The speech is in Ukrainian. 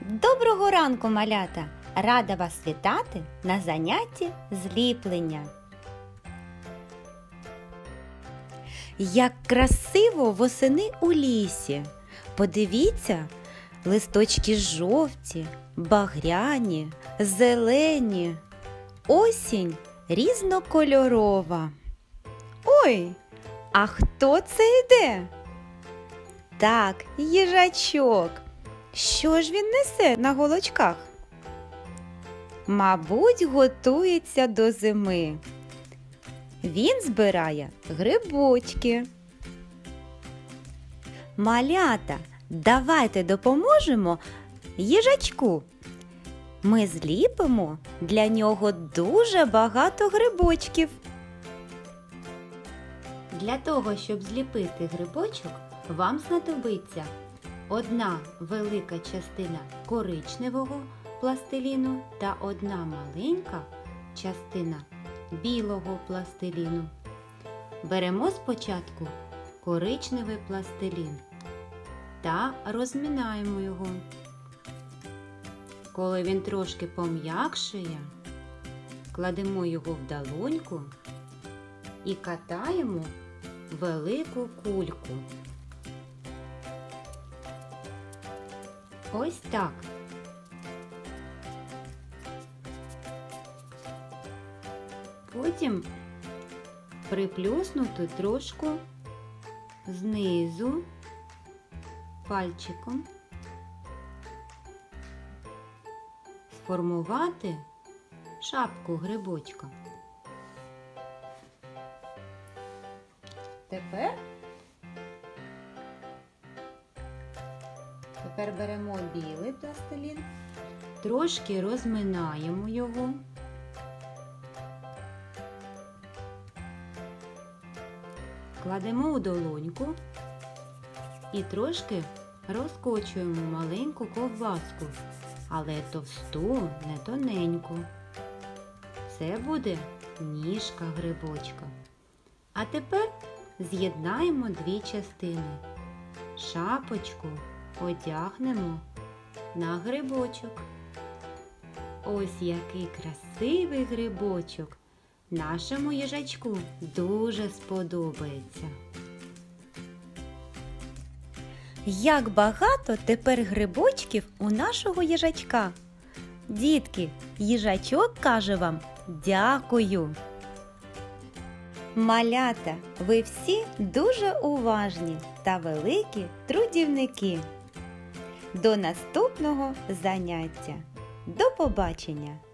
Доброго ранку, малята! Рада вас вітати на занятті зліплення. Як красиво восени у лісі. Подивіться, листочки жовті, багряні, зелені. Осінь різнокольорова. Ой, а хто це йде? Так, їжачок. Що ж він несе на голочках? Мабуть, готується до зими. Він збирає грибочки. Малята, давайте допоможемо їжачку. Ми зліпимо для нього дуже багато грибочків. Для того, щоб зліпити грибочок, вам знадобиться одна велика частина коричневого пластиліну та одна маленька частина білого пластиліну. Беремо спочатку коричневий пластилін та розмінаємо його. Коли він трошки пом'якшує, кладемо його в долоньку і катаємо велику кульку. Ось так. Потім приплюснути трошку знизу пальчиком, сформувати шапку грибочка. Тепер Тепер беремо білий пластилін, трошки розминаємо його. Кладемо у долоньку і трошки розкочуємо маленьку ковбаску, але товсту, не тоненьку. Це буде ніжка грибочка. А тепер з'єднаємо дві частини. Шапочку одягнемо на грибочок. Ось який красивий грибочок. Нашому їжачку дуже сподобається. Як багато тепер грибочків у нашого їжачка. Дітки, їжачок каже вам дякую. Малята, ви всі дуже уважні та великі трудівники. До наступного заняття. До побачення!